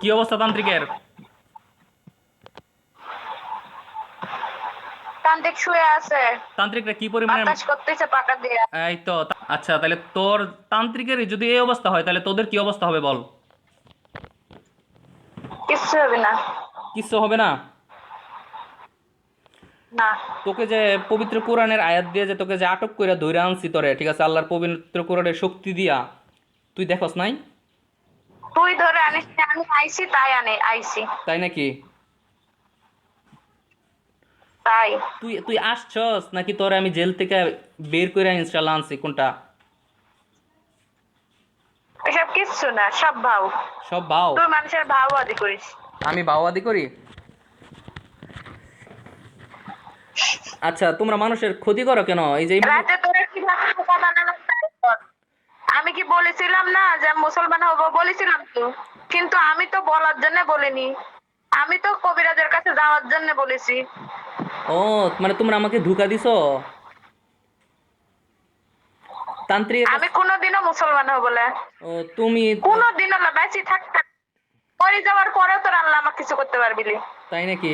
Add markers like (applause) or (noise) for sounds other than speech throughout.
কি অবস্থা তান্ত্রিকের? তান্ত্রিক শুয়ে আছে। তান্ত্রিকরা কি পরিমাণে বাতাস করতেছে পাকা দিয়ে। এই তো আচ্ছা তাহলে তোর তান্ত্রিকের যদি এই অবস্থা হয় তাহলে তোদের কি অবস্থা হবে বল? কিচ্ছু হবে না। কিচ্ছু হবে না? না। তোকে যে পবিত্র কোরআনের আয়াত দিয়ে যে তোকে যে আটক করে ধরে আনছি তোরে ঠিক আছে আল্লাহর পবিত্র কোরআনের শক্তি দিয়া। তুই দেখস নাই? তুই ধরে আনিস আমি আইছি তাই আনে আইছি তাই নাকি? তাই। তুই তুই আসছস? নাকি তোরে আমি জেল থেকে বের করে ইনশাল্লাহ আনছি কোনটা? এসব কিচ্ছু না সব ভাও সব ভাও তুই মানুষের ভাও আদি করিস। আমি বাওয়াদি করি? আচ্ছা তোমরা মানুষের ক্ষতি করো কেন? এই যে রাতে তোরা কীভাবে বোকা বানানো তাই কর। আমি কি বলেছিলাম না যে মুসলমান হব? বলেছিলাম তো। কিন্তু আমি তো বলার জন্য বলিনি। আমি তো কবিরাজের কাছে যাওয়ার জন্য বলেছি। ও মানে তোমরা আমাকে ধোকা দিছো? তান্ত্রিক আমি কোনোদিনও মুসলমান হব বলে। ও তুমি কোনোদিনও না বেঁচে থাকতে মরে যাওয়ার পরেও তো আল্লাহ আমাকে কিছু করতে পারবি না। তাই নাকি?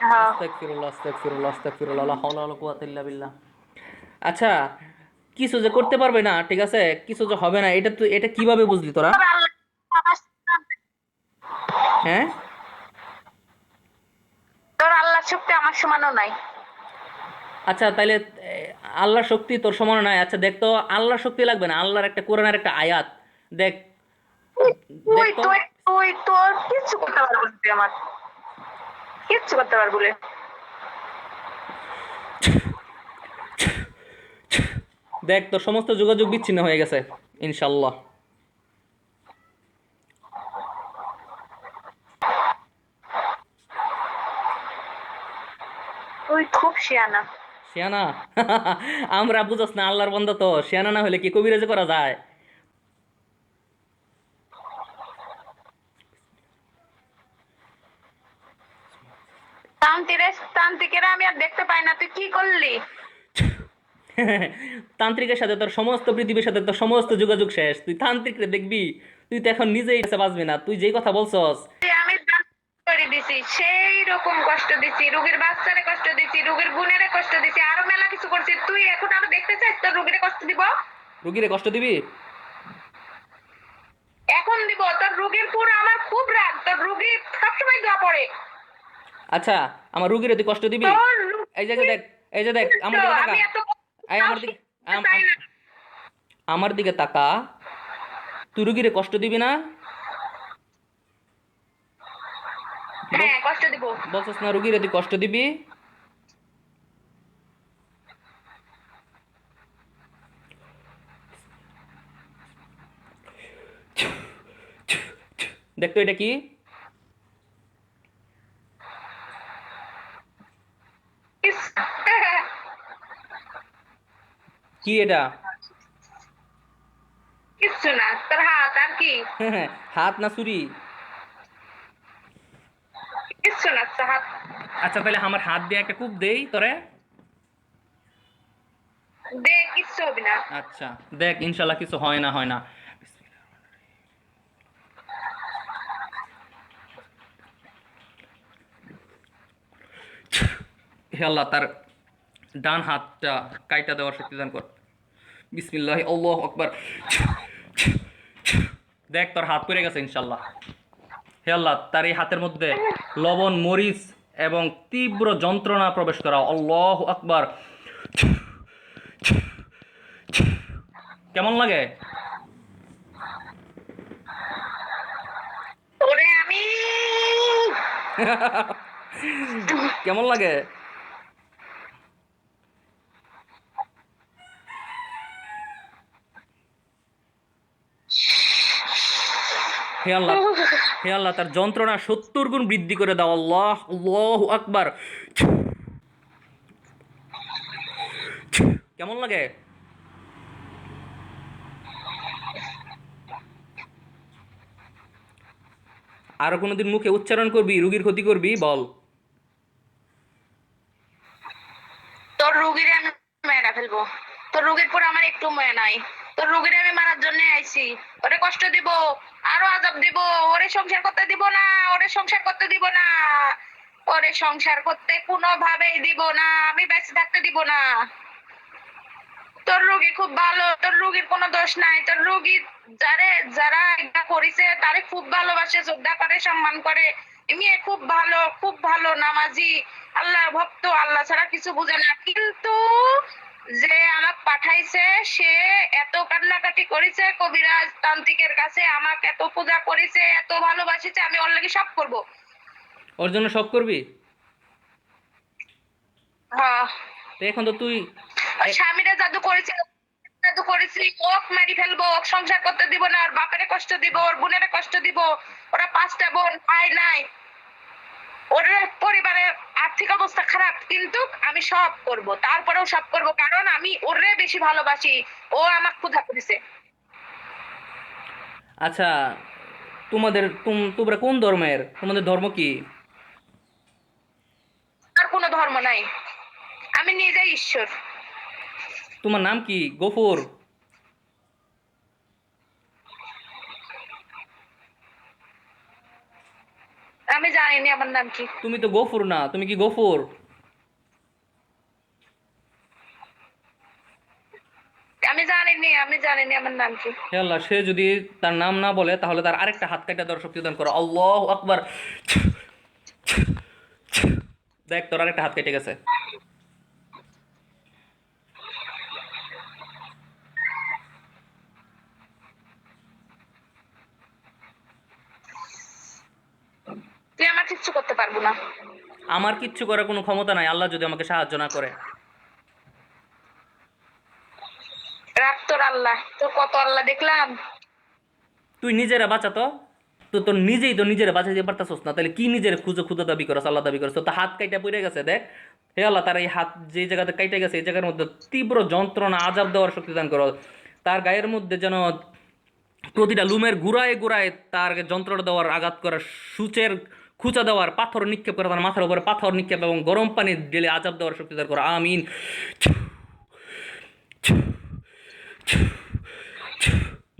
হ্যাঁ। আস্তাগফিরুল্লাহ আস্তাগফিরুল্লাহ আস্তাগফিরুল্লাহ লা হাওলা ওয়ালা কুওয়াতা ইল্লা বিল্লাহ। আচ্ছা কিছু যে করতে পারবে না ঠিক আছে? কিছু যে হবে না এটা তুই এটা কীভাবে বুঝলি তোরা? আল্লাহ হ্যাঁ? তোর আল্লাহ শক্তি আমার সমানও নাই। আচ্ছা তাইলে এ, আল্লাহর শক্তি তোর সমান নাই। আচ্ছা দেখ তো আল্লাহর শক্তি লাগবে না। আল্লাহর একটা কোরআনের একটা আয়াত। দেখ তুই তুই তোর কিচ্ছু করতে পারবি আমার। কিচ্ছু করতে পারবি না দেখ তোর সমস্ত যোগাযোগ বিচ্ছিন্ন হয়ে গেছে ইনশাল্লাহ তুই খুব শিয়ানা। শিয়ানা? (laughs) আমরা বুঝস না আল্লাহর বন্ধ তো শিয়ানা না হলে কি কবিরাজি করা যায়? তান্ত্রিকের তান্ত্রিকেরা আমি আর দেখতে পাই না তুই কি করলি? তান্ত্রিকের সাথে তোর সমস্ত পৃথিবীর সাথে তোর সমস্ত যোগাযোগ শেষ। তুই তান্ত্রিকরে দেখবি তুই তো এখন নিজেই কাছে বাঁচবি না। তুই যেই কথা বলছস। করে দিছি সেই রকম কষ্ট দিছি রোগীর বাচ্চারে কষ্ট দিছি রোগীর বোনেরে কষ্ট দিছি আরও মেলা কিছু করছি। তুই এখন আরও দেখতে চাস তোর রোগীরে কষ্ট দিব? রুগীরে কষ্ট দিবি? এখন দিব। তোর রোগীর পুরো আমার খুব রাগ। তোর রোগী সবসময় দোয়া পড়ে। আচ্ছা আমার রুগীরে তুই কষ্ট দিবি? এই যে এই যে দেখ এই যে দেখ আমার আমার দিকে। আমার দিকে তাকা। তুই রুগীরে কষ্ট দিবি না? হ্যাঁ কষ্ট না রুগীরে তুই কষ্ট দিবি? দেখ তো এটা কি? কি এটা? কিচ্ছু না তোর হাত আর কি? (laughs) হাত না ছুরি? কিচ্ছু না হাত। আচ্ছা তাহলে আমার হাত দিয়ে একটা কূপ দেই তোরে। দে কিচ্ছু হবে না। আচ্ছা দেখ ইনশাল্লাহ কিছু হয় না হয় না। হে আল্লাহ তার ডান হাতটা কাইটা দেওয়ার শক্তি দান কর। বিসমিল্লাহ আল্লাহ আকবার। দেখ তোর হাত পড়ে গেছে ইনশাল্লাহ হে আল্লাহ তার এই হাতের মধ্যে লবণ মরিচ এবং তীব্র যন্ত্রণা প্রবেশ করা। আল্লাহ আকবার। কেমন লাগে? কেমন লাগে? হে আল্লাহ হে আল্লাহ তার যন্ত্রণা সত্তর গুণ বৃদ্ধি করে দাও, আল্লাহ আল্লাহ আকবার। কেমন লাগে? আরও কোনোদিন মুখে উচ্চারণ করবি, রুগীর ক্ষতি করবি? বল। তোর রুগীরে আমি মেরা ফেলব। তোর রুগীর পর আমার একটু মনে নাই। তোর রুগীরে আমি মারার জন্য আইছি। ওরে কষ্ট দিব, আরও আজাব দিব, ওরে সংসার করতে দিব না, ওরে সংসার করতে দিব না, ওরে সংসার করতে কোনোভাবেই দিব না, আমি বেঁচে থাকতে দিব না। তোর রোগী খুব ভালো, তোর রোগীর কোনো দোষ নাই, তোর রোগী যারে, যারা এটা করেছে, তারে খুব ভালোবাসে শ্রদ্ধা করে, সম্মান করে। মেয়ে খুব ভালো খুব ভালো নামাজি। আল্লাহ ভক্ত, আল্লাহ ছাড়া কিছু বুঝে না। কিন্তু যে আমাকে পাঠাইছে সে এত কান্নাকাটি করেছে কবিরাজ তান্ত্রিকের কাছে আমাকে এত পূজা করেছে এত ভালোবাসিছে আমি ওর লাগি সব করব। ওর জন্য সব করবি? হ্যাঁ এখন তো তুই স্বামীরা জাদু করেছে জাদু করেছি ওক মারি ফেলব ওক সংসার করতে দিব না ওর বাপের কষ্ট দিব ওর বোনের কষ্ট দিব ওরা পাঁচটা বোন ভাই নাই। ওর পরিবারের আর্থিক অবস্থা খারাপ কিন্তু আমি সব করব। তারপরেও সব করব কারণ আমি ওরে বেশি ভালোবাসি। ও আমাকে ক্ষুধা করেছে। আচ্ছা তোমাদের তুম তোমরা কোন ধর্মের? তোমাদের ধর্ম কি? আর কোনো ধর্ম নাই। আমি নিজেই ঈশ্বর। তোমার নাম কি? গফুর? আমি জানিনি আমার নাম কি। তুমি তো গফুর না তুমি কি গফুর? আমি জানিনি আমি জানিনি আমার নাম কি। হে আল্লাহ সে যদি তার নাম না বলে তাহলে তার আরেকটা হাত কাটা দেওয়ার শক্তি দান করো। আল্লাহ আকবার। দেখ তোর আরেকটা হাত কেটে গেছে। তুই আমার কিচ্ছু করতে পারব না। আমার কিচ্ছু করার কোনো ক্ষমতা নাই আল্লাহ যদি আমাকে সাহায্য না করে। রাখ তোর আল্লাহ তোর কত আল্লাহ দেখলাম। তুই নিজেরা বাঁচা তো। তো তোর নিজেই তো নিজেরা বাঁচাইতে পারতাছস না তাহলে কি নিজের খুঁজে খুঁজে দাবি করস আল্লাহ দাবি করস? তো হাত কাইটা পড়ে গেছে দেখ। হে আল্লাহ তার এই হাত যে জায়গাতে কাইটে গেছে এই জায়গার মধ্যে তীব্র যন্ত্রণা আজাব দেওয়ার শক্তি দান করো তার গায়ের মধ্যে যেন প্রতিটা লুমের গুড়ায় গুড়ায় তার যন্ত্রণা দেওয়ার আঘাত করার সূচের খুঁচা দেওয়ার, পাথর নিক্ষেপ করে তার মাথার উপরে পাথর নিক্ষেপ এবং গরম পানি ঢেলে আজাব দেওয়ার শক্তি দান করো। আমিন।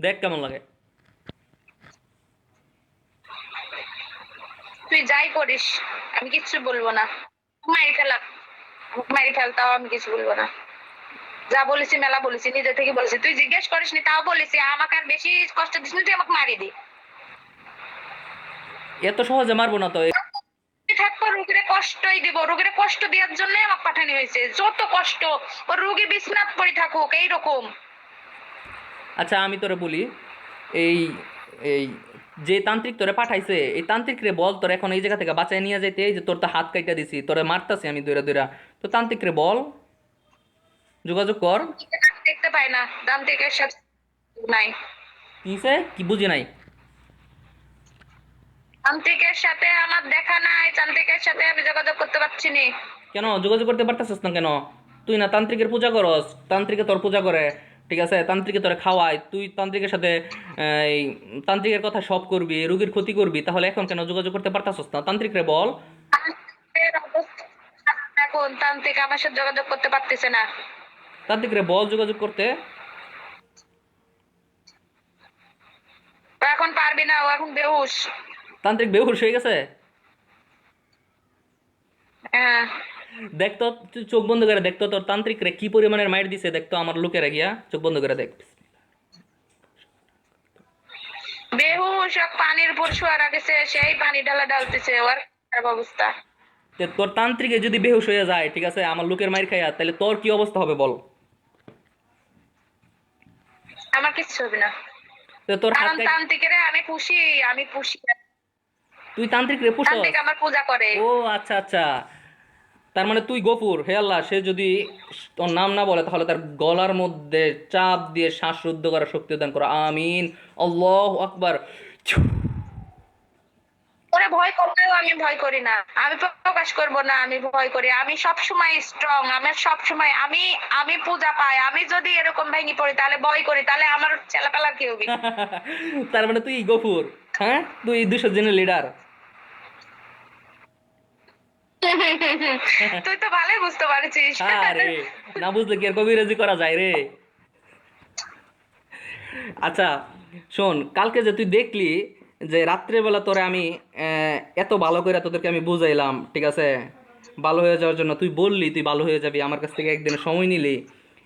দেখ কেমন লাগে। তুই যাই করিস, আমি কিচ্ছু বলব না। মারি ফেলা। মারি ফেল, তাও আমি কিছু বলব না। যা বলেছি মেলা বলেছি, নিজে থেকে বলেছি। তুই জিজ্ঞেস করিস নি তাও বলেছি। আমাকে আর বেশি কষ্ট দিস না, তুই আমাকে মারি দি। এত সহজে মারবো না তো। থাকব রুগীরে কষ্টই দিব। রুগীরে কষ্ট দেওয়ার আমাকে পাঠানো হয়েছে। যত কষ্ট ও রুগী বিছনাত পড়ে থাকুক এইরকম। আচ্ছা আমি তোরে বলি এই এই যে তান্ত্রিক তোরে পাঠাইছে এই তান্ত্রিক রে বল তোর এখন এই জায়গা থেকে বাঁচায় নিয়ে যাইতে এই যে তোর তো হাত কাইটা দিছি তোরে মারতাছি আমি দৈরা দৈরা। তো তান্ত্রিক রে বল যোগাযোগ কর। দেখতে পাই না দান্তিকের সাথে নাই। কি বুঝি নাই? তান্ত্রিকের সাথে আমার দেখা নাই তান্ত্রিকের সাথে আমি যোগাযোগ করতে পারছি না। কেন? যোগাযোগ করতে পারতেছিস না কেন? তুই না তান্ত্রিকের পূজা করস তান্ত্রিকে তোর পূজা করে ঠিক আছে? তান্ত্রিকে তোরে খাওয়ায় তুই তান্ত্রিকের সাথে এই তান্ত্রিকের কথা সব করবি রুগীর ক্ষতি করবি তাহলে এখন কেন যোগাযোগ করতে পারতাছস না? তান্ত্রিক রে বল। এখন তান্ত্রিক আমার সাথে যোগাযোগ করতে পারতেছে না। তান্ত্রিক রে বল যোগাযোগ করতে। এখন পারবি না ও এখন বেহুশ। তান্ত্রিক বেহুশ হয়ে গেছে? হ্যাঁ। দেখতো চোখ বন্ধ করে দেখতো তোর তান্ত্রিক রে কি পরিমাণের মাইর দিছে দেখতো আমার লোকেরা গিয়া চোখ বন্ধ করে দেখ। বেহুশ পানির উপর রাখেছে সেই পানি ওর অবস্থা। তোর তান্ত্রিকে যদি বেহুশ হয়ে যায় ঠিক আছে আমার লোকের মাইর খাইয়া তাহলে তোর কি অবস্থা হবে বল? আমার কিচ্ছু হবে না। তোর হাত তান্ত্রিকের আমি খুশি আমি পুষি তুই তান্ত্রিক রে পুষো। তান্ত্রিক আমার পূজা করে। ও আচ্ছা আচ্ছা। তার মানে তুই গফুর হে আল্লাহ সে যদি তোর নাম না বলে তাহলে তার গলার মধ্যে চাপ দিয়ে শ্বাস রুদ্ধ করার শক্তি দান করো। আমিন। আল্লাহ আকবার। ওরে ভয় করলেও আমি ভয় করি না। আমি প্রকাশ করব না আমি ভয় করি। আমি সব সময় স্ট্রং আমি সব সময় আমি আমি পূজা পাই। আমি যদি এরকম ভেঙে পড়ি তাহলে ভয় করি। তাহলে আমার ছেলেপেলার কি হবে? (laughs) তার মানে তুই গফুর হ্যাঁ? তুই দুশো জনের লিডার (laughs) তুই তো ভালোই বুঝতে পারছিস। আরে না বুঝলে কি আর কবিরাজি করা যায় রে? আচ্ছা শোন কালকে যে তুই দেখলি যে রাত্রেবেলা তোরে আমি আহ, এত ভালো করে তোদেরকে আমি বুঝাইলাম ঠিক আছে? ভালো হয়ে যাওয়ার জন্য তুই বললি তুই ভালো হয়ে যাবি আমার কাছ থেকে একদিন সময় নিলি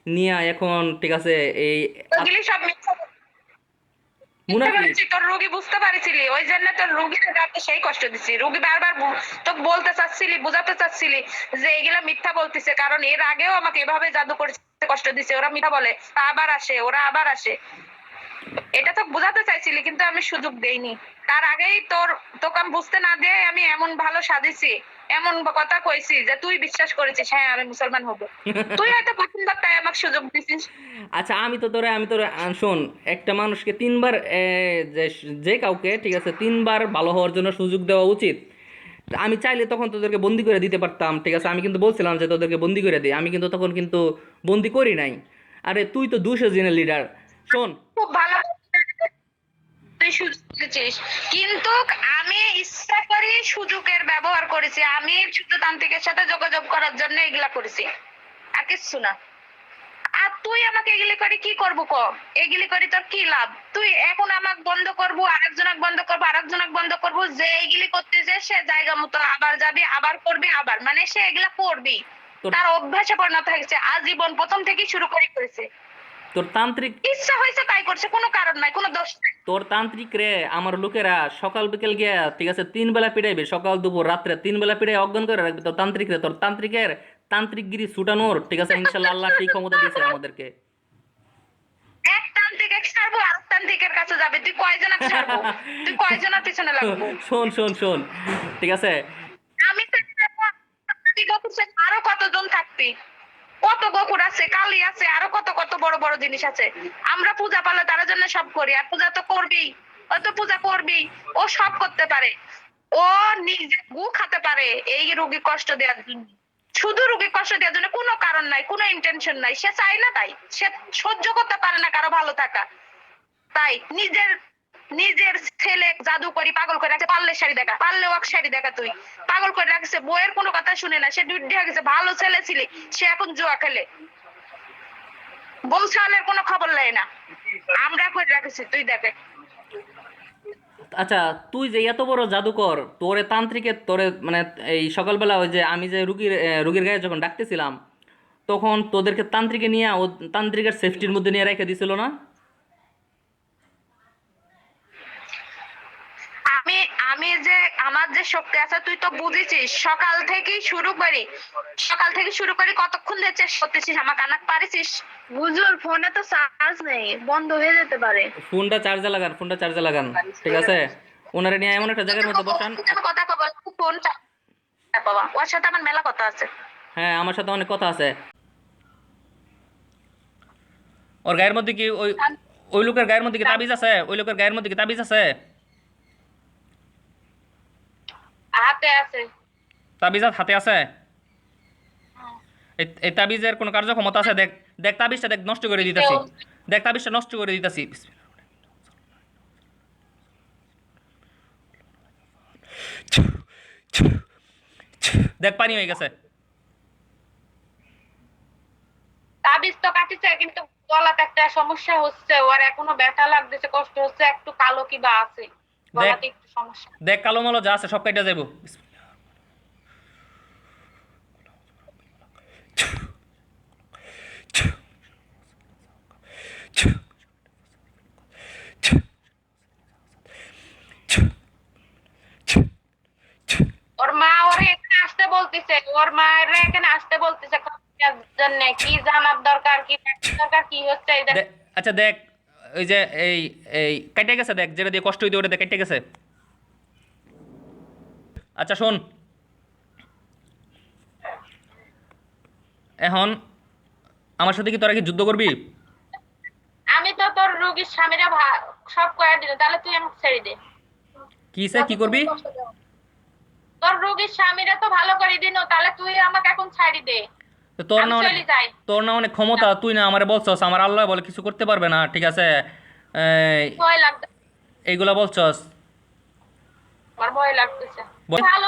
নিয়ে এখন ঠিক আছে? এই সব তোর রুগী বুঝতে পারছিলি। ওই জন্য তোর সেই কষ্ট দিচ্ছি। রুগী বারবার তোকে বলতে চাচ্ছিলি, বুঝাতে চাচ্ছিলি যে মিথ্যা বলতেছে, কারণ এর আগেও আমাকে এভাবে জাদু করে কষ্ট দিছে। ওরা মিথ্যা বলে আবার আসে, ওরা আবার আসে। এটা তো বোঝাতে চাইছিলি কিন্তু আমি সুযোগ দেইনি। তার আগেই তোর তোকে আমি বুঝতে না দিয়ে আমি এমন ভালো সাজিছি এমন কথা কইছি যে তুই বিশ্বাস করেছিস হ্যাঁ আমি মুসলমান হব। (laughs) তুই হয়তো প্রথমবার তাই আমাকে সুযোগ দিছিস। আচ্ছা আমি তো তোরে আমি তোরে শোন একটা মানুষকে তিনবার যে কাউকে ঠিক আছে তিনবার ভালো হওয়ার জন্য সুযোগ দেওয়া উচিত। আমি চাইলে তখন তোদেরকে বন্দি করে দিতে পারতাম ঠিক আছে আমি কিন্তু বলছিলাম যে তোদেরকে বন্দি করে দিই আমি কিন্তু তখন কিন্তু বন্দি করি নাই। আরে তুই তো দুশো দিনের লিডার শোন খুব ভালো তুই কিন্তু আমি ইচ্ছা করে সুযোগের ব্যবহার করেছি। আমি যুদ্ধতান্ত্রিকের সাথে যোগাযোগ করার জন্য এগুলা করেছি। আর কিছু না। আর তুই আমাকে এগুলি করে কি করব ক? এগুলি করে তোর কি লাভ? তুই এখন আমাকে বন্ধ করব আরেকজনক বন্ধ করব আরেকজনক বন্ধ করব যে এইগুলি করতেছে সে জায়গা মতো আবার যাবি আবার করবি আবার। মানে সে এগুলা করবি তার অভ্যাসে পরিণত হয়েছে। আজীবন প্রথম থেকেই শুরু করে করেছে। তোর তান্ত্রিক ইচ্ছা হয়েছে তাই করছে কোনো কারণ নাই কোনো দোষ নাই। তোর তান্ত্রিক রে আমার লোকেরা সকাল বিকেল গিয়া ঠিক আছে তিন বেলা পিড়াইবে সকাল দুপুর রাত্রে তিন বেলা পিড়াই অজ্ঞান করে রাখবে। তোর তান্ত্রিক রে তোর তান্ত্রিকের তান্ত্রিকগিরি ছুটানোর ঠিক আছে ইনশাল্লাহ আল্লাহ সেই ক্ষমতা দিয়েছে আমাদেরকে। এক তান্ত্রিক এক ছাড়বো আর তান্ত্রিকের কাছে যাবে। তুই কয়জন ছাড়বো? তুই কয়জনের পিছনে লাগবো? শোন শোন শোন ঠিক আছে। আমি আরও কতজন থাকবি? কত গকুর আছে, কালি আছে, আরও কত কত বড় বড় জিনিস আছে। আমরা পূজা পালে তার জন্য সব করি, আর পূজা তো করবি ও তো পূজা করবি ও সব করতে পারে। ও নিজে গু খাতে পারে, এই রোগী কষ্ট দেওয়ার জন্য। শুধু রোগী কষ্ট দেওয়ার জন্য কোনো কারণ নাই, কোনো ইন্টেনশন নাই। সে চায় না তাই, সে সহ্য করতে পারে না কারও ভালো থাকা। তাই নিজের নিজের ছেলে জাদু করি পাগল করে রাখছে, পারলে শাড়ি দেখা, পারলে ওয়াক শাড়ি দেখা তুই। পাগল করে রাখছে বইয়ের কোনো কথা শুনে না, সে দুধ দিয়ে গেছে, ভালো ছেলে ছিলি, সে এখন জুয়া খেলে। বউ কোনো খবর না। আমরা করে রাখছি, তুই দেখে। আচ্ছা তুই যে এত বড় জাদুকর, তোরে তান্ত্রিকের, তোরে মানে এই সকালবেলা ওই যে আমি যে রুগীর রুগীর গায়ে যখন ডাকতেছিলাম, তখন তোদেরকে তান্ত্রিকে নিয়ে ও তান্ত্রিকের সেফটির মধ্যে নিয়ে রেখে দিছিল না? আমি যে আমার যে শক্তি আছে তুই তো বুঝেছিস। সকাল থেকেই শুরু করি। সকাল থেকে শুরু করি কতক্ষণ ধরে চেষ্টা করতেছিস আমার কানাক পারিছিস বুঝুর ফোনে তো চার্জ নেই বন্ধ হয়ে যেতে পারে। ফোনটা চার্জে লাগান ফোনটা চার্জে লাগান ঠিক আছে? ওনারে নিয়ে এমন একটা জায়গার মধ্যে বসান। কথা কব ফোন বাবা ওর সাথে আমার মেলা কথা আছে। হ্যাঁ আমার সাথে অনেক কথা আছে। ওর গায়ের মধ্যে কি ওই ওই লোকের গায়ের মধ্যে কি তাবিজ আছে? ওই লোকের গায়ের মধ্যে কি তাবিজ আছে? হাতে আছে। তাবিজ আর হাতে আছে? এই- এই তাবিজের কোনো কার্যক্ষমতা আছে? দেখ দেখ তাবিজটা দেখ নষ্ট করে দিতেছি। দেখ তাবিজটা নষ্ট করে দিতেছি। দেখ পানি হয়ে গেছে। তাবিজ তো কাটিছে কিন্তু গলাতে একটা সমস্যা হচ্ছে। ওর এখনও ব্যথা লাগতেছে কষ্ট হচ্ছে একটু কালো কি বা আছে। দেখ কালো মালো যা আছে সব কাইটা যাব ওর মা ওরে এখানে আসতে বলতেছে ওর মা এর এখানে আসতে বলতেছে জন্য কি জানার দরকার কি দরকার কি হচ্ছে আচ্ছা দেখ ওই যে এই এই কেটে গেছে দেখ যেটা দিয়ে কষ্ট হইতে ওটা দেখ কেটে গেছে। আচ্ছা শোন। এখন আমার সাথে কি তোরা কি যুদ্ধ করবি? আমি তো তোর রোগীর স্বামীরা সব কয়ে দিল তাহলে তুই আমাকে ছেড়ে দে। কি সে কি করবি? তোর রোগীর স্বামীরা তো ভালো করে দিন তাহলে তুই আমাকে এখন ছাড়ি দে। তো তোর না অনেক তোর না অনেক ক্ষমতা তুই না আমারে বলছস আমার আল্লাহ বলে কিছু করতে পারবে না ঠিক আছে? এইগুলা বলছস? আমার ভয় লাগতেছে। ভালো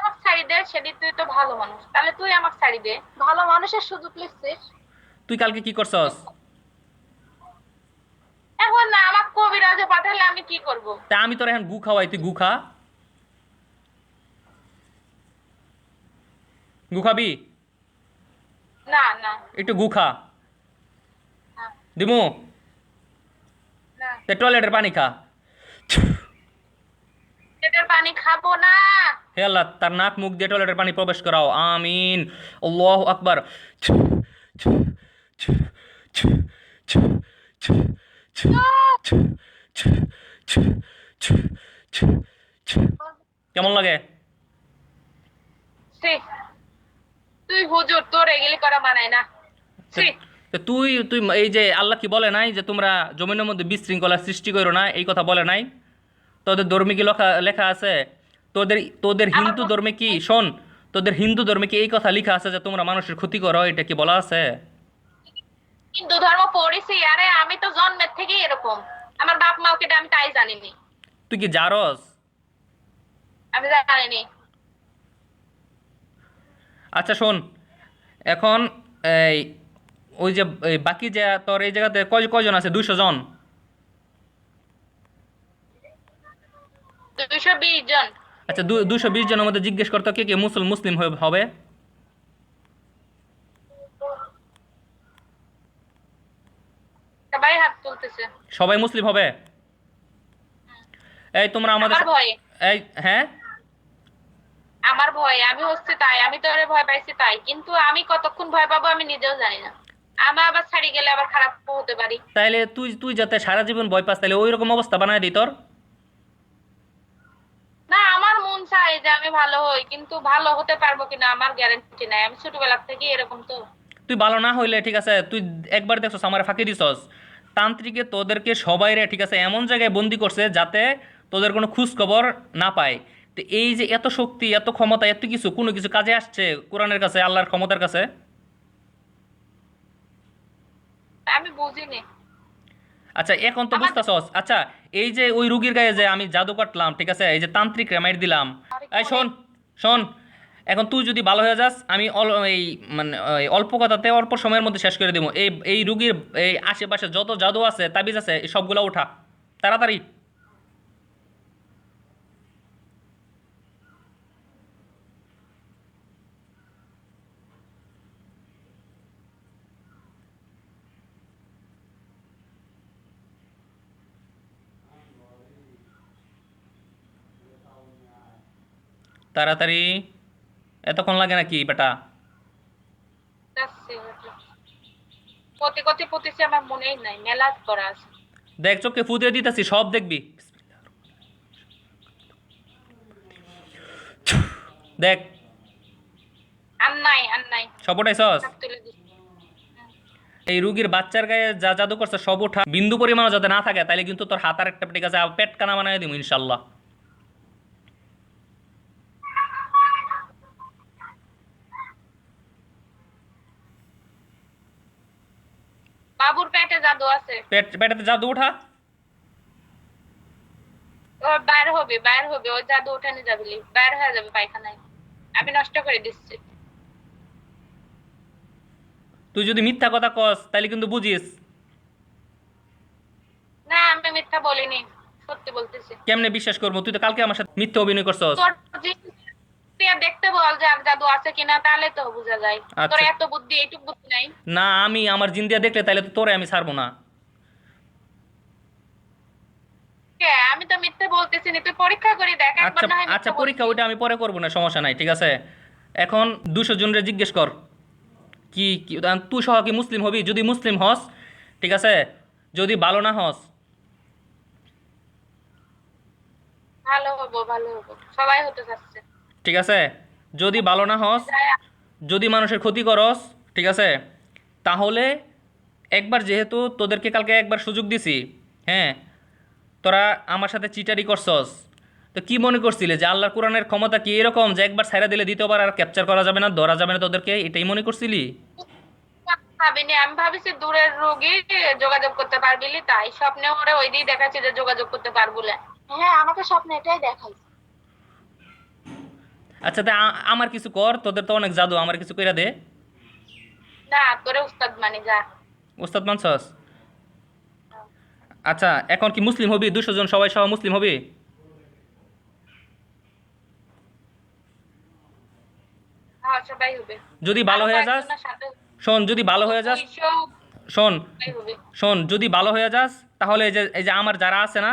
আমাকে ছাড়ি দে সেদিন তুই তো ভালো মানুষ। তাহলে তুই আমাকে ছাড়ি দে ভালো মানুষের সুযোগ লিখছিস তুই কালকে কি করছস? এখন না আমার কবিরাজে পাঠালে আমি কি করব? তা আমি তোর এখন গু খাওয়াই তুই গু খা। গু খাবি? না না। একটু গু খা। দিমু? না। টয়লেটের পানি খা। পানি খাব না। হে আল্লাহ তার নাক মুখ দিয়ে টয়লেটের পানি প্রবেশ করাও। আমিন। আল্লাহ আকবার। কেমন লাগে? তুই হুজুর তোর এগুলি করা মানায় না। তুই তুই এই যে আল্লাহ কি বলে নাই যে তোমরা জমিনের মধ্যে বিশৃঙ্খলা সৃষ্টি করো না এই কথা বলে নাই? তোদের ধর্মে কি লেখা লেখা আছে? তোদের তোদের হিন্দু ধর্মে কি শোন তোদের হিন্দু ধর্মে কি এই কথা লেখা আছে যে তোমরা মানুষের ক্ষতি করো এটা কি বলা আছে? হিন্দু ধর্ম পড়েছি আরে আমি তো জন্মের থেকেই এরকম। আমার বাপ মাও কেটে আমি তাই জানিনি। তুই কি জারস? আমি জানিনি। আচ্ছা শোন। এখন এই ওই যে বাকি যে তোর এই জায়গাতে কয় কয়জন আছে? দুইশো জন? আচ্ছা দুশো বিশ জনের মধ্যে জিজ্ঞেস করতো কে কে মুসল মুসলিম হবে? সবাই মুসলিম হবে? এই তোমরা আমাদের এই হ্যাঁ? আমার ভয় আমি হচ্ছে তাই আমি তো ভয় পাইছি তাই কিন্তু আমি কতক্ষণ ভয় পাবো আমি নিজেও জানি না। আমার আবার ছাড়ি গেলে আবার খারাপ হতে পারি। তাইলে তুই তুই যাতে সারা জীবন ভয় পাস তাহলে ওই রকম অবস্থা বানায় দিই তোর। না আমার মন চায় যে আমি ভালো হই কিন্তু ভালো হতে পারব কিনা আমার গ্যারান্টি নাই। আমি ছোটবেলা থেকে এরকম তো। তুই ভালো না হইলে ঠিক আছে তুই একবার দেখছস আমার ফাঁকি দিছস। তান্ত্রিকে তোদেরকে সবাইরে ঠিক আছে এমন জায়গায় বন্দি করছে যাতে তোদের কোনো খোঁজ খবর না পায়। তো এই যে এত শক্তি এত ক্ষমতা এত কিছু কোনো কিছু কাজে আসছে কোরআনের কাছে আল্লাহর ক্ষমতার কাছে? আমি বুঝিনি। আচ্ছা এখন তো বুঝতেছস আচ্ছা এই যে ওই রুগীর গায়ে যে আমি জাদু কাটলাম ঠিক আছে? এই যে তান্ত্রিক রেমাইট দিলাম। এই শোন শোন এখন তুই যদি ভালো হয়ে যাস আমি এই মানে অল্প কথাতে অল্প সময়ের মধ্যে শেষ করে দিব। এই এই রুগীর এই আশেপাশে যত জাদু আছে তাবিজ আছে এই সবগুলো উঠা। তাড়াতাড়ি। তাড়াতাড়ি। এতক্ষণ লাগে নাকি বেটা? দেখ চোখে ফুদিয়ে দিতেছি সব দেখবি। দেখ। সব সব এই রুগীর বাচ্চার গায়ে যা জাদু করছে সব ওঠা বিন্দু পরিমাণও যাতে না থাকে তাহলে কিন্তু তোর হাতার একটা ঠিক আছে পেট কানা বানাই দিব ইনশাল্লাহ। বাবুর পেটে জাদু আছে। পেট পেটেতে জাদু উঠা? ও বাইর হবে বাইর হবে ওই জাদু উঠানে যাবে বাইর হয়ে যাবে পায়খানায়। আমি নষ্ট করে দিচ্ছি। তুই যদি মিথ্যা কথা কস তাহলে কিন্তু বুঝিস। না আমি মিথ্যা বলিনি সত্যি বলতেছি। কেমনে বিশ্বাস করব? তুই তো কালকে আমার সাথে মিথ্যা অভিনয় করছস। আর দেখতে বল যে জাদু আছে কিনা তাহলে তো বোঝা যায়। আচ্ছা। তোর এত বুদ্ধি এইটুক বুদ্ধি নাই? না আমি আমার দেখলে তাহলে তো তোরে আমি ছাড়বো না। আমি তো মিথ্যে বলতেছি না তুই পরীক্ষা করে দেখ আচ্ছা আচ্ছা পরীক্ষা ওইটা আমি পরে করব না সমস্যা নাই ঠিক আছে? এখন দুশো জনরে জিজ্ঞেস কর কি কি তুই সহ কি মুসলিম হবি? যদি মুসলিম হস ঠিক আছে? যদি ভালো না হস। ভালো হব ভালো হব সবাই হতে চাচ্ছে। ঠিক আছে? যদি ভালো না হস যদি মানুষের ক্ষতি করস ঠিক আছে? তাহলে একবার যেহেতু তোদেরকে কালকে একবার সুযোগ দিছি হ্যাঁ? তোরা আমার সাথে চিটারি করছস। তো কি মনে করছিলে যে আল্লাহর কোরআনের ক্ষমতা কি এরকম যে একবার ছাইরা দিলে দ্বিতীয়বার আর ক্যাপচার করা যাবে না ধরা যাবে না তোদেরকে? এটাই মনে করছিলি? ভাবিনি আমি ভাবিছি দূরের রোগী যোগাযোগ করতে পারবি লি, তাই। স্বপ্নে ওরে ওই দিয়ে দেখাচ্ছি যে যোগাযোগ করতে পারব হ্যাঁ আমাকে স্বপ্নে এটাই দেখাই আচ্ছা তা আমার কিছু কর তোদের তো অনেক জাদু আমার কিছু কইরা দে। না তোরে উস্তাদ মানি যা। ওস্তাদ মানছস? আচ্ছা এখন কি মুসলিম হবি? দুশো জন সবাই সহ মুসলিম হবি? হ্যাঁ যদি ভালো হয়ে যাস শোন যদি ভালো হয়ে যাস শোন শোন যদি ভালো হয়ে যাস তাহলে এই যে এই যে আমার যারা আছে না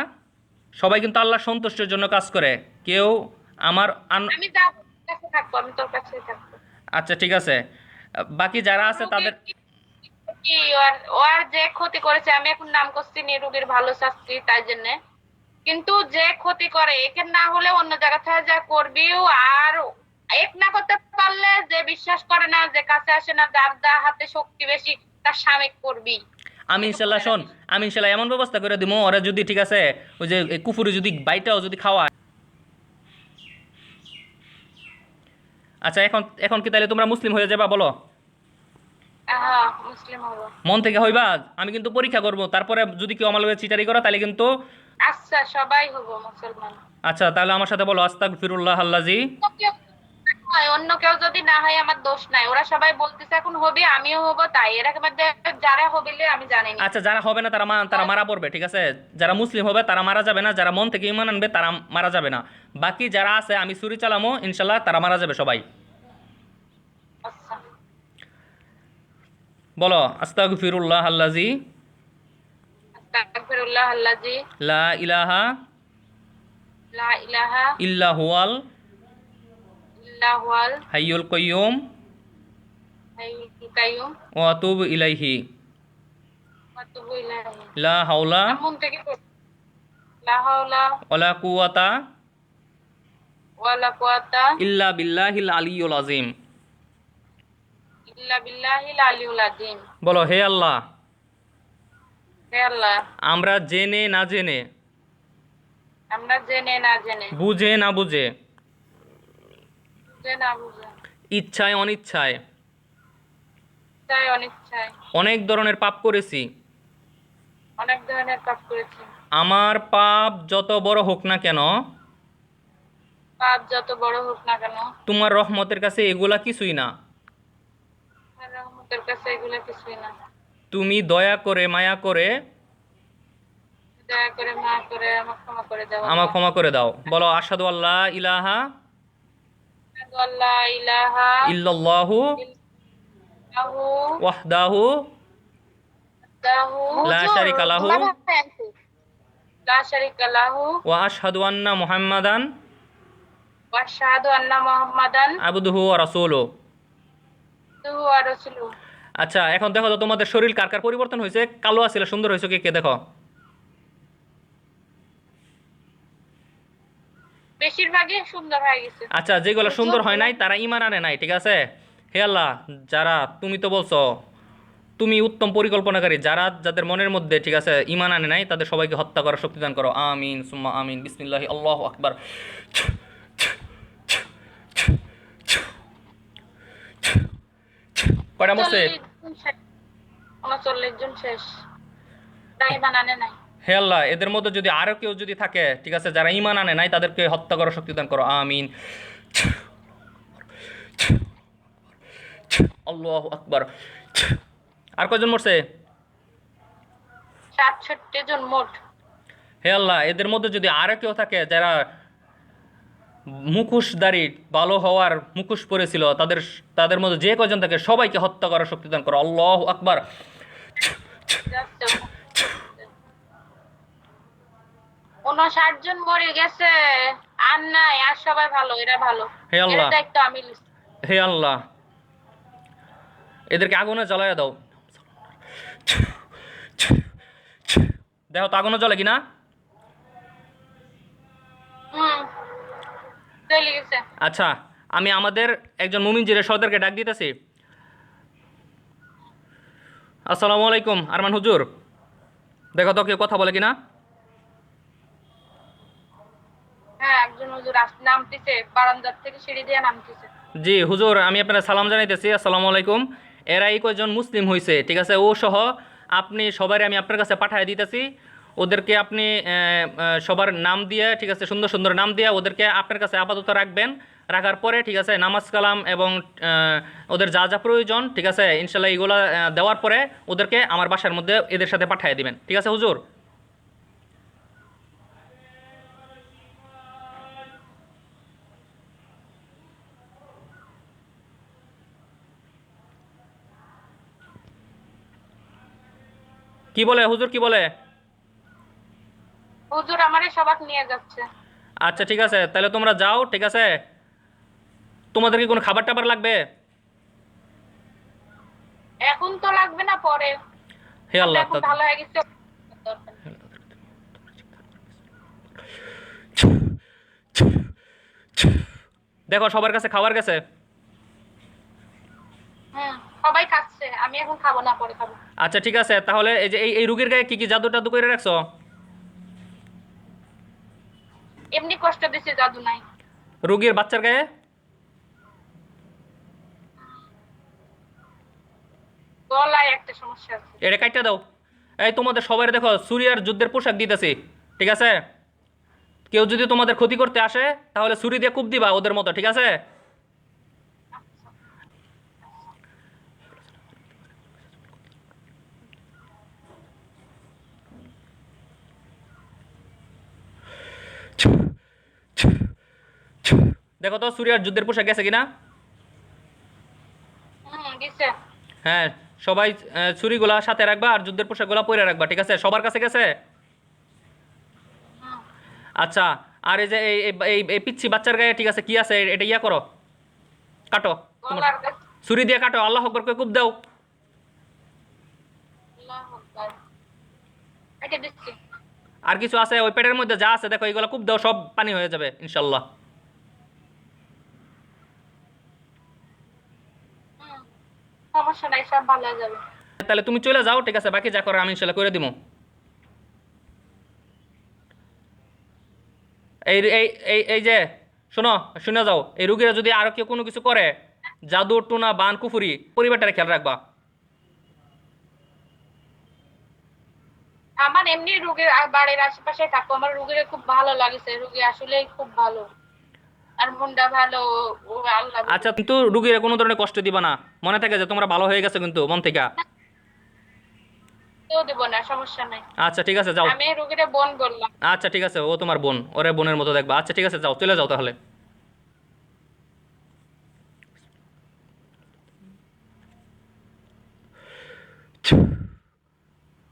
সবাই কিন্তু আল্লাহ সন্তুষ্টের জন্য কাজ করে। কেউ আমার আমি যাব। কাছে থাকব আমি তোর কাছে থাকব। আচ্ছা ঠিক আছে। বাকি যারা আছে তাদের কি ওর যে ক্ষতি করেছে আমি এখন নাম করছি রোগীর ভালো শাস্তি তাই জন্য। কিন্তু যে ক্ষতি করে একে না হলে অন্য জায়গা থেকে যা আর এক না করতে পারলে যে বিশ্বাস করে না যে কাছে আসে না যার যা হাতে শক্তি বেশি তার স্বামী করবি। আমি ইনশাল্লাহ শোন আমি ইনশাল্লাহ এমন ব্যবস্থা করে দিব ওরা যদি ঠিক আছে ওই যে কুফুরি যদি বাইটাও যদি খাওয়া আচ্ছা এখন এখন কি তাহলে তোমরা মুসলিম হয়ে যাবা বলো? হ্যাঁ মন থেকে হইবা? আমি কিন্তু পরীক্ষা করব তারপরে যদি কেউ আমার চিটারি করো তাহলে কিন্তু আচ্ছা সবাই হব মুসলমান। আচ্ছা তাহলে আমার সাথে বলো আস্তাক ফিরুল্লাহ আল্লাজি হয়, অন্য কেউ যদি না হয় আমার দোষ নাই। ওরা সবাই বলতেছে এখন হবে আমিও হব তাই। এর মধ্যে যারা হবিলে আমি জানি না আচ্ছা যারা হবে না তারা তারা মারা পড়বে ঠিক আছে? যারা মুসলিম হবে তারা মারা যাবে না। যারা মন থেকে ইমান আনবে তারা মারা যাবে না। বাকি যারা আছে আমি সুরি চালামো ইনশাল্লাহ তারা মারা যাবে সবাই। বলো আস্তাক ফিরুল্লাহ আল্লাজি। আস্তাগফিরুল্লাহ আল্লাজি। লা ইলাহা লা ইলাহা ইল্লা হুয়াল হাইয়ুল কয়্যুম হাইয়ুল কাইয়ুম ওয়া আতুবু ইলাইহি আতুবু ইলাইহি লা হাওলা। লা হাওলা ওয়ালা কুওয়াতা ওয়ালা কুওয়াতা ইল্লা বিল্লাহিল আলিয়্যুল আযীম ইল্লা বিল্লাহিল আযীম বলো হে আল্লাহ হে আল্লাহ আমরা জেনে না জেনে আমরা জেনে না জেনে বুঝে না বুঝে ইচ্ছায় অনিচ্ছায়। অনেক ধরনের পাপ করেছি। অনেক ধরনের কাজ করেছি। আমার পাপ যত বড় হোক না কেন পাপ যত বড় হোক না কেন তোমার রহমতের কাছে এগুলা কিছুই না। রহমতের কাছে এগুলো কিছুই না। তুমি দয়া করে মায়া করে দয়া করে মা করে আমার ক্ষমা করে দাও আমার ক্ষমা করে দাও। বলো আসাদু আল্লাহ ইলাহা ইল্লাল্লাহু ওয়াহদাহু লা শারিকা লাহু লা শারিকা লাহু ওয়া আশহাদু আন্না মুহাম্মাদান ওয়া আশহাদু আন্না মুহাম্মাদান আবদুহু ওয়া রাসূলুহু আবদুহু ওয়া রাসূলুহু আচ্ছা এখন দেখো তো তোমাদের শরীর কার কার পরিবর্তন হয়েছে? কালো আছিল সুন্দর হয়েছে? কে কে দেখো? বেশিরভাগই সুন্দর হয়ে গেছে। আচ্ছা যেগুলো সুন্দর হয় নাই তারা ইমান আনে নাই ঠিক আছে? হে আল্লাহ যারা তুমি তো বলছো তুমি উত্তম পরিকল্পনাকারী যারা যাদের মনের মধ্যে ঠিক আছে ইমান আনে নাই তাদের সবাইকে হত্যা করার শক্তি দান করো। আমিন সুম্মা আমিন বিসমিল্লাহি আল্লাহ আকবার। কয়টা মরছে জন শেষ। তাই বানানে নাই। হে আল্লাহ এদের মধ্যে যদি আরও কেউ যদি থাকে ঠিক আছে যারা ইমান আনে নাই তাদেরকে হত্যা করার শক্তি দান করো। আমিন। আল্লাহ আকবার। আর কয়জন মরছে? সাতষট্টি জন মোট। হে আল্লাহ এদের মধ্যে যদি আরও কেউ থাকে যারা মুখোশধারী ভালো হওয়ার মুখোশ পরেছিল তাদের তাদের মধ্যে যে কয়জন থাকে সবাইকে হত্যা করার শক্তি দান করো। আল্লাহ আকবার। উনষাট জন মরে গেছে। আর নাই আর সবাই ভালো এরা ভালো। হে আল্লাহ। দায়িত্ব আমি হে আল্লাহ। এদেরকে আগুনে জ্বালাইয়া দাও। দেখো তো আগুনে জ্বলে কিনা? আচ্ছা আমি আমাদের একজন মুমিন জিরে সর্দারকে ডাক দিতেছি। আসসালামু আলাইকুম আরমান হুজুর। দেখো তো কেউ কথা বলে কিনা হ্যাঁ জি, হুজুর, আমি আপনার সালাম জানাইতেছি, আসসালামু আলাইকুম। এরা এই কয়জন মুসলিম হয়েছে ঠিক আছে? ও সহ আপনি সবাই আমি আপনার কাছে পাঠিয়ে দিতেছি। ওদেরকে আপনি সবার নাম দিয়ে, ঠিক আছে, সুন্দর সুন্দর নাম দিয়ে ওদেরকে আপনার কাছে আপাতত রাখবেন। রাখার পরে, ঠিক আছে, নামাজ কালাম এবং ওদের যা যা প্রয়োজন, ঠিক আছে, ইনশাল্লাহ এগুলো দেওয়ার পরে ওদেরকে আমার বাসার মধ্যে এদের সাথে পাঠিয়ে দিবেন। ঠিক আছে, হুজুর? কি বলে? হুজুর কি বলে? হুজুর আমারে সবাক নিয়ে যাচ্ছে। আচ্ছা ঠিক আছে। তাহলে তোমরা যাও ঠিক আছে? তোমাদের কি কোনো খাবার টাবার লাগবে? এখন তো লাগবে না পরে। হে আল্লাহ ভালো হয়ে গেছে দেখো সবার কাছে খাবার গেছে। হ্যাঁ সবাই খাচ্ছে। আমি এখন খাব না পরে খাব। আচ্ছা ঠিক আছে। তাহলে এই যে এই এই রুগীর গায়ে কি কি জাদু টাদু করে রাখছো? এমনি কষ্ট দিছে জাদু নাই। রুগীর বাচ্চার গায়ে? গলায় একটা সমস্যা আছে। এটা কাটটা দাও। এই তোমাদের সবাই দেখো সুরিয়ার যুদ্ধের পোশাক দিতেছি ঠিক আছে? কেউ যদি তোমাদের ক্ষতি করতে আসে তাহলে ছুরি দিয়ে কুপ দিবা ওদের মতো ঠিক আছে? দেখো তো সুরিয়ার যুদ্ধের পোশাক গেছে কিনা? হ্যাঁ সবাই ছুরিগুলা সাথে রাখবা আর যুদ্ধের পোশাকগুলা পরে রাখবা ঠিক আছে? সবার কাছে গেছে? আচ্ছা আর এই যে এই এই- পিচ্ছি বাচ্চার গায়ে ঠিক আছে কি আছে? এটা ইয়া করো। কাটো। ছুরি দিয়ে কাটো আল্লাহ আকবর করে কুপ দাও। দিচ্ছি। আর কিছু আছে? ওই পেটের মধ্যে যা আছে দেখো এইগুলো কুপ দাও সব পানি হয়ে যাবে ইনশাল্লাহ সমস্যা নাই সব ভালো যাবে। তাহলে তুমি চলে যাও ঠিক আছে? বাকি যা করো আমি ইনশাল্লাহ করে দিব এই এই এই যে শোনো শুনে যাও এই রুগীরা যদি আরও কেউ কোনো কিছু করে জাদু টুনা বান কুফুরি পরিবারটারে খেয়াল রাখবা। আমার এমনি রুগীর বাড়ির আশেপাশে থাকো আমার রুগীর খুব ভালো লাগছে রুগী আসলে খুব ভালো। আর মনটা ভালো ও- ও আল্লাহ আচ্ছা কিন্তু রুগীরা কোনো ধরনের কষ্ট দিবা না। মনে থাকে যে তোমরা ভালো হয়ে গেছে কিন্তু মন থেকে। কেউ না সমস্যা নাই। আচ্ছা ঠিক আছে যাও। আমি রুগীরে বোন বললাম। আচ্ছা ঠিক আছে ও তোমার বোন ওরে বোনের মতো দেখবা। আচ্ছা ঠিক আছে যাও চলে যাও তাহলে।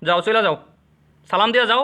যাও চলে যাও। সালাম দিয়ে যাও।